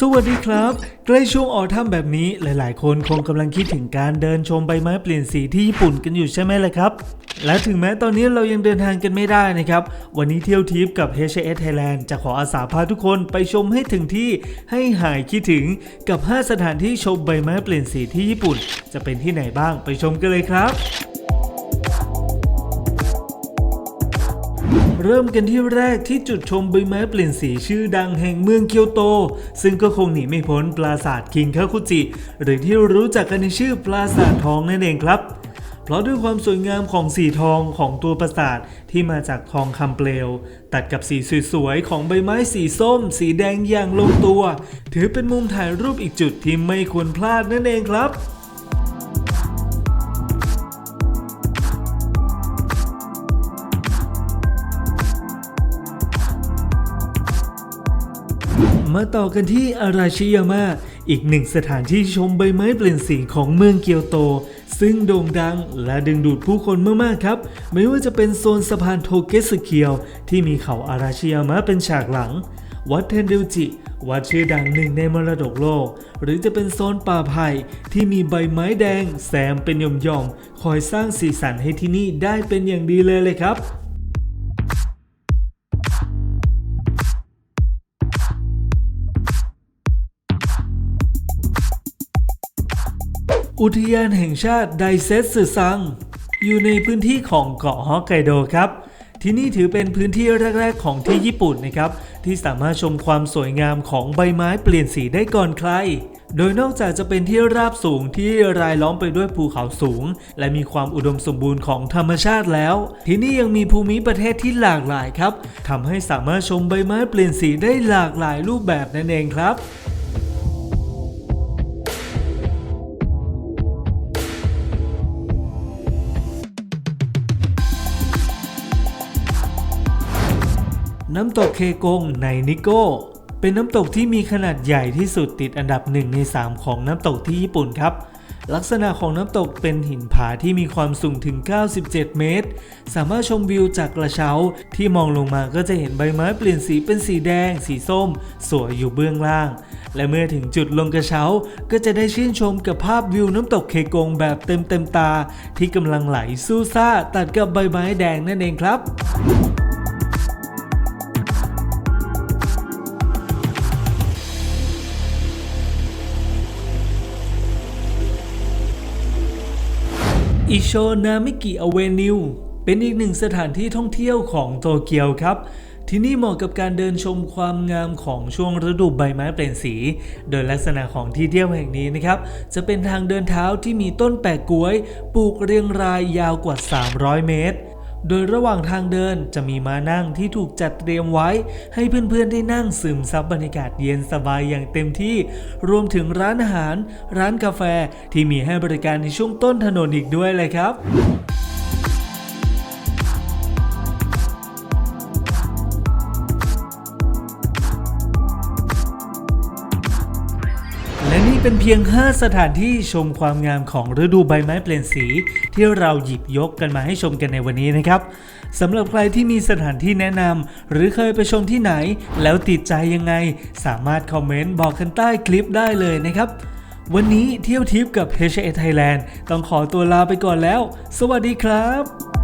สวัสดีครับ ใกล้ช่วงออทัมแบบนี้หลาย ๆ คนคงกำลังคิดถึงการเดินชมใบไม้เปลี่ยนสีที่ญี่ปุ่นกันอยู่ใช่ไหมล่ะครับ และถึงแม้ตอนนี้เรายังเดินทางกันไม่ได้นะครับ วันนี้เที่ยวทิปกับ HAS Thailand จะขออาสาพาทุกคนไปชมให้ถึงที่ให้หายคิดถึงกับ 5 สถานที่ชมใบไม้เปลี่ยนสีที่ญี่ปุ่น จะเป็นที่ไหนบ้างไปชมกันเลยครับ เริ่มกันที่แรกที่จุดชมใบไม้เปลี่ยนสีชื่อดังแห่งเมืองเกียวโต ซึ่งก็คงหนีไม่พ้นปราสาทคิงคาคุจิ หรือที่รู้จักกันในชื่อปราสาททองนั่นเองครับ เพราะด้วยความสวยงามของสีทองของตัวปราสาทที่มาจากทองคำเปลว ตัดกับสีสวยๆของใบไม้สีส้ม สีแดงอย่างลงตัว ถือเป็นมุมถ่ายรูปอีกจุดที่ไม่ควรพลาดนั่นเองครับ มาต่อกันที่อาราชิยามะอีกหนึ่งสถานที่ชมใบไม้เปลี่ยนสีของเมืองเกียวโต ซึ่งโด่งดังและดึงดูดผู้คนมาก ๆ ครับ ไม่ว่าจะเป็นโซนสะพานโทเกสึเคียว ที่มีเขาอาราชิยามะเป็นฉากหลัง วัดเทนเดลจิ วัดชื่อดังหนึ่งในมรดกโลก หรือจะเป็นโซนป่าไผ่ที่มีใบไม้แดงแซมเป็นหย่อมๆคอยสร้างสีสันให้ที่นี่ได้เป็นอย่างดีเลยเลยครับ อุทยานแห่งชาติไดเซตสึซัง อยู่ในพื้นที่ของเกาะฮอกไกโดครับ ที่นี่ถือเป็นพื้นที่แรก ๆ ของที่ญี่ปุ่นนะครับ ที่สามารถชมความสวยงามของใบไม้เปลี่ยนสีได้ก่อนใคร โดยนอกจากจะเป็นที่ราบสูงที่รายล้อมไปด้วยภูเขาสูง และมีความอุดมสมบูรณ์ของธรรมชาติแล้ว ที่นี่ยังมีภูมิประเทศที่หลากหลายครับทำให้สามารถชมใบไม้เปลี่ยนสีได้หลากหลายรูปแบบนั่นเองครับ น้ำตกเคกงในนิโก้ เป็นน้ำตกที่มีขนาดใหญ่ที่สุดติดอันดับ1ใน 3 ของน้ำตกที่ญี่ปุ่นครับ ลักษณะของน้ำตกเป็นหินผาที่มีความสูงถึง 97 เมตร สามารถชมวิวจากกระเช้าที่มองลงมาก็จะเห็นใบไม้เปลี่ยนสีเป็นสีแดง สีส้ม สวยอยู่เบื้องล่าง และเมื่อถึงจุดลงกระเช้าก็จะได้ชื่นชมกับภาพวิวน้ำตกเคกงแบบเต็มเต็มตา ที่กำลังไหลสู้ซ่าตัดกับใบไม้แดงนั่นเองครับ อิโชนามิกิอเวนิวเป็นอีกหนึ่งสถานที่ท่องเที่ยวของโตเกียวครับ ที่นี่เหมาะกับการเดินชมความงามของช่วงฤดูใบไม้เปลี่ยนสี โดยลักษณะของที่เที่ยวแห่งนี้นะครับ จะเป็นทางเดินเท้าที่มีต้นแปะกล้วย ปลูกเรียงรายยาวกว่า 300 เมตร โดยระหว่างทางเดินจะมีม้านั่งที่ถูกจัดเตรียมไว้ ให้เพื่อนๆได้นั่งซึมซับบรรยากาศเย็นสบายอย่างเต็มที่ รวมถึงร้านอาหาร ร้านกาแฟที่มีให้บริการในช่วงต้นถนนอีกด้วยเลยครับ เป็นเพียง 5 สถานที่ชมความงามของฤดูใบไม้เปลี่ยนสี ที่เราหยิบยกกันมาให้ชมกันในวันนี้นะครับสำหรับใครที่มีสถานที่แนะนำหรือเคยไปชมที่ไหน แล้วติดใจยังไง สามารถคอมเมนต์บอกกันใต้คลิปได้เลยนะครับ วันนี้เที่ยวทิปกับ h a Thailand ต้องขอตัวลาไปก่อนแล้ว สวัสดีครับ